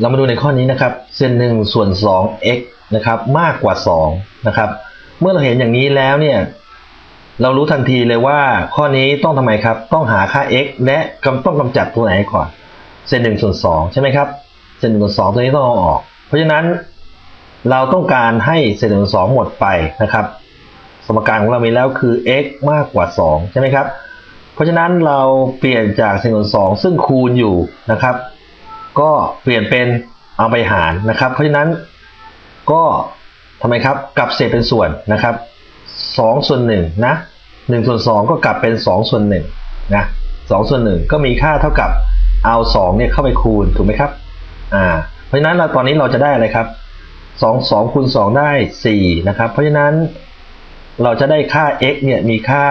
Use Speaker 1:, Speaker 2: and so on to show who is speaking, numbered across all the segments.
Speaker 1: เรามาดูในข้อนี้นะครับเซนหนึ่งส่วนสอง x นะครับมากกว่าสองนะครับเมื่อเราเห็นอย่างนี้แล้วเนี่ยเรารู้ทันทีเลยว่าข้อนี้ต้องทำไมครับ ต้องหาค่า x และกำต้องกำจัดตัวไหนก่อนเซนหนึ่งส่วนสองใช่ไหมครับเซนหนึ่งส่วนสองตัวนี้ต้องเอาออก เพราะฉะนั้นเราต้องการให้เศษหนึ่งส่วนสองหมดไปนะครับ สมการของเรามีแล้วคือ x มากกว่า 2 ใช่ไหมครับ เพราะฉะนั้นเราเปลี่ยนจากเศษส่วนสองซึ่งคูณอยู่นะครับ ก็เปลี่ยนเป็นเอาไปหารนะครับ เพราะฉะนั้นก็ทำไมครับกลับเศษเป็นส่วนนะครับ2ส่วน1นะ1ส่วน2 ก็กลับเป็น 2 ส่วน1นะ2ส่วน 1 ก็มีค่าเท่ากับเอา2เนี่ยเข้าไปคูณถูกไหมครับอ่าเพราะฉะนั้นเราตอนนี้เราจะได้อะไรครับ 2 2คูณ2 ได้ 4 นะครับ เพราะฉะนั้นเราจะได้ค่า x เนี่ยมีค่า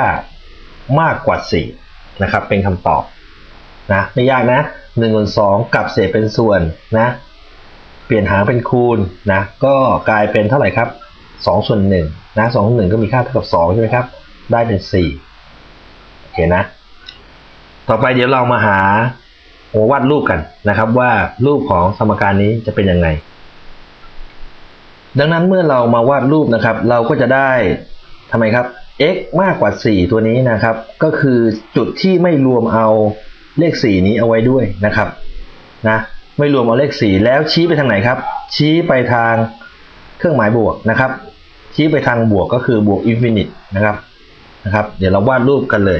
Speaker 1: มากกว่า 4 นะครับ เป็นคำตอบนะไม่ยากนะ 1ส่วน2กลับเศษเป็นส่วนนะ เปลี่ยนหารเป็นคูณนะ ก็กลายเป็นเท่าไหร่ครับ 2 ส่วน1นะ2ส่วน1ก็มีค่าเท่ากับ 2 ใช่ไหมครับ ได้เป็น 4 โอเคนะ ต่อไปเดี๋ยวเรามาหาหัววาดรูปกันนะครับว่ารูปของสมการนี้จะเป็นยังไง ดังนั้นเมื่อเรามาวาดรูปนะครับ เราก็จะได้ทำไมครับ x มากกว่า 4 ตัวนี้นะครับ ก็คือจุดที่ไม่รวมเอา เลข 4 นี้เอาไว้ด้วยนะครับนะไม่รวมเอาเลข 4 แล้วชี้ไปทางไหนครับ ชี้ไปทางเครื่องหมายบวกนะครับ ชี้ไปทางบวกก็คือบวกอินฟินิตนะครับนะครับ เดี๋ยวเราวาดรูปกันเลย